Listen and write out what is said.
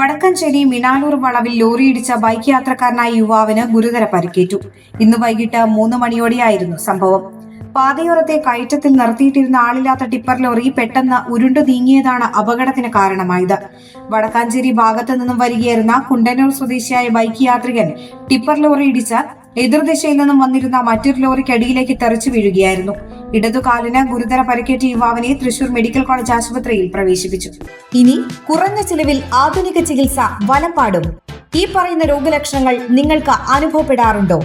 വടക്കഞ്ചേരി മിനാലൂർ വളവിൽ ലോറിയിടിച്ച ബൈക്ക് യാത്രക്കാരനായ യുവാവിന് ഗുരുതര പരിക്കേറ്റു. ഇന്ന് വൈകിട്ട് മൂന്ന് മണിയോടെയായിരുന്നു സംഭവം. പാതയോരത്തെ കയറ്റത്തിൽ നിർത്തിയിട്ടിരുന്ന ആളില്ലാത്ത ടിപ്പർ ലോറി പെട്ടെന്ന് ഉരുണ്ടു നീങ്ങിയതാണ് അപകടത്തിന് കാരണമായത്. വടക്കാഞ്ചേരി ഭാഗത്തു നിന്നും വരികയായിരുന്ന കുണ്ടന്നൂർ സ്വദേശിയായ ബൈക്ക് യാത്രികൻ ടിപ്പർ ലോറി ഇടിച്ച് എതിർദിശയിൽ നിന്നും വന്നിരുന്ന മറ്റൊരു ലോറിക്കടിയിലേക്ക് തെറിച്ചു വീഴുകയായിരുന്നു. ഇടതുകാലിന് ഗുരുതര പരിക്കേറ്റ യുവാവിനെ തൃശൂർ മെഡിക്കൽ കോളേജ് ആശുപത്രിയിൽ പ്രവേശിപ്പിച്ചു. ഇനി കുറഞ്ഞ ചിലവിൽ ആധുനിക ചികിത്സ വലപ്പാടും ഈ പറയുന്ന രോഗലക്ഷണങ്ങൾ നിങ്ങൾക്ക് അനുഭവപ്പെടാറുണ്ടോ?